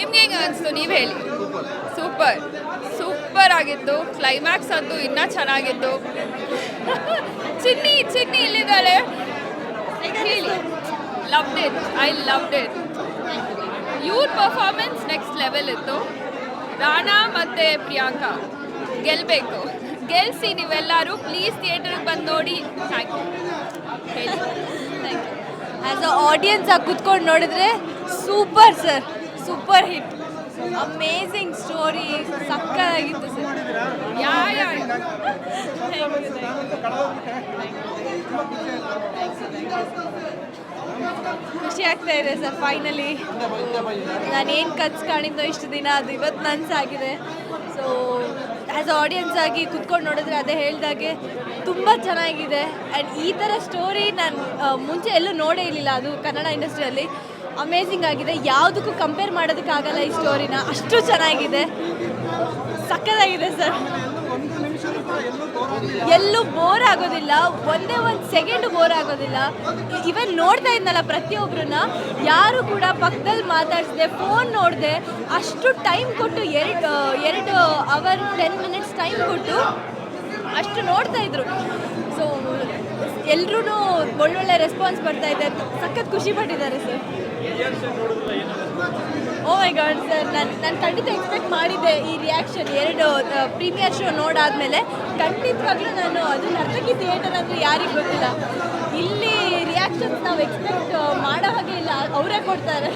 ನಿಮ್ಗೆ ಹೆಂಗೆ ಅನಿಸ್ತು? ನೀವು ಹೇಳಿ. ಸೂಪರ್. ಸೂಪರ್ ಆಗಿತ್ತು. ಕ್ಲೈಮ್ಯಾಕ್ಸ್ ಅಂತೂ ಇನ್ನೂ ಚೆನ್ನಾಗಿತ್ತು. ಚಿನ್ನಿ ಚಿನ್ನಿ ಇಲ್ಲಿದ್ದಾಳೆ ಹೇಳಿ. Loved it I loved it ಇವ್ರ ಪರ್ಫಾರ್ಮೆನ್ಸ್ ನೆಕ್ಸ್ಟ್ ಲೆವೆಲ್ ಇತ್ತು. ರಾಣಾ ಮತ್ತು ಪ್ರಿಯಾಂಕಾ. ಗೆಲ್ಲಬೇಕು ಗೆಲ್ಸಿ ನೀವೆಲ್ಲರೂ ಪ್ಲೀಸ್ ಥಿಯೇಟರ್ಗೆ ಬಂದು ನೋಡಿ. Thank you as a audience ಆಗಿ ಕುತ್ಕೊಂಡು ನೋಡಿದ್ರೆ super sir. Super hit. Amazing story ಸಕ್ಕತ್ತಾಗಿತ್ತು sir. Yeah yeah. ಖುಷಿ ಆಗ್ತಾ ಇದೆ ಸರ್ ಫೈನಲಿ ನಾನೇನು ಕನ್ಸು ಕಾಣಿದ್ದೋ ಇಷ್ಟು ದಿನ, ಅದು ಇವತ್ತು ನನಸಾಗಿದೆ ಸೊ ಆ್ಯಸ್ ಆಡಿಯನ್ಸ್ ಆಗಿ ಕುತ್ಕೊಂಡು ನೋಡಿದ್ರೆ ಅದೇ ಹೇಳಿದಾಗೆ ತುಂಬ ಚೆನ್ನಾಗಿದೆ. ಆ್ಯಂಡ್ ಈ ಥರ ಸ್ಟೋರಿ ನಾನು ಮುಂಚೆ ಎಲ್ಲೂ ನೋಡೇ ಇರಲಿಲ್ಲ ಅದು ಕನ್ನಡ ಇಂಡಸ್ಟ್ರಿಯಲ್ಲಿ ಅಮೇಝಿಂಗ್ ಆಗಿದೆ. ಯಾವುದಕ್ಕೂ ಕಂಪೇರ್ ಮಾಡೋದಕ್ಕಾಗಲ್ಲ ಈ ಸ್ಟೋರಿನ ಅಷ್ಟು ಚೆನ್ನಾಗಿದೆ. ಸಕ್ಕತ್ತಾಗಿದೆ ಸರ್. ಎಲ್ಲೂ ಬೋರ್ ಆಗೋದಿಲ್ಲ. ಒಂದೇ ಒಂದು ಸೆಕೆಂಡ್ ಬೋರ್ ಆಗೋದಿಲ್ಲ. ಇವನ್ ನೋಡ್ತಾ ಇದ್ನಲ್ಲ ಪ್ರತಿಯೊಬ್ಬರನ್ನ ಯಾರು ಕೂಡ ಪಕ್ಕದಲ್ಲಿ ಮಾತಾಡಿಸ್ದೆ ಫೋನ್ ನೋಡಿದೆ, ಅಷ್ಟು ಟೈಮ್ ಕೊಟ್ಟು ಎರಡು ಎರಡು ಅವರ್ ಟೆನ್ ಮಿನಿಟ್ಸ್ ಟೈಮ್ ಕೊಟ್ಟು ಅಷ್ಟು ನೋಡ್ತಾ ಇದ್ರು. ಎಲ್ರೂ ಒಳ್ಳೊಳ್ಳೆ ರೆಸ್ಪಾನ್ಸ್ ಬರ್ತಾ ಇದೆ ಸಖತ್ ಖುಷಿ ಪಟ್ಟಿದ್ದಾರೆ sir oh my God sir ನಾನು ನಾನು ಖಂಡಿತ ಎಕ್ಸ್ಪೆಕ್ಟ್ ಮಾಡಿದ್ದೆ ಈ ರಿಯಾಕ್ಷನ್ ಎರಡು ಪ್ರೀಮಿಯರ್ ಶೋ ನೋಡಾದ್ಮೇಲೆ ಖಂಡಿತವಾಗ್ಲೂ ನಾನು ಅದು ನರ್ತಕಿ ಥಿಯೇಟರ್ ಅಂದರೆ ಯಾರಿಗೂ ಗೊತ್ತಿಲ್ಲ. ಇಲ್ಲಿ ರಿಯಾಕ್ಷನ್ಸ್ ನಾವು ಎಕ್ಸ್ಪೆಕ್ಟ್ ಮಾಡೋ ಹಾಗೆ ಇಲ್ಲ. ಅವರೇ ಕೊಡ್ತಾರೆ.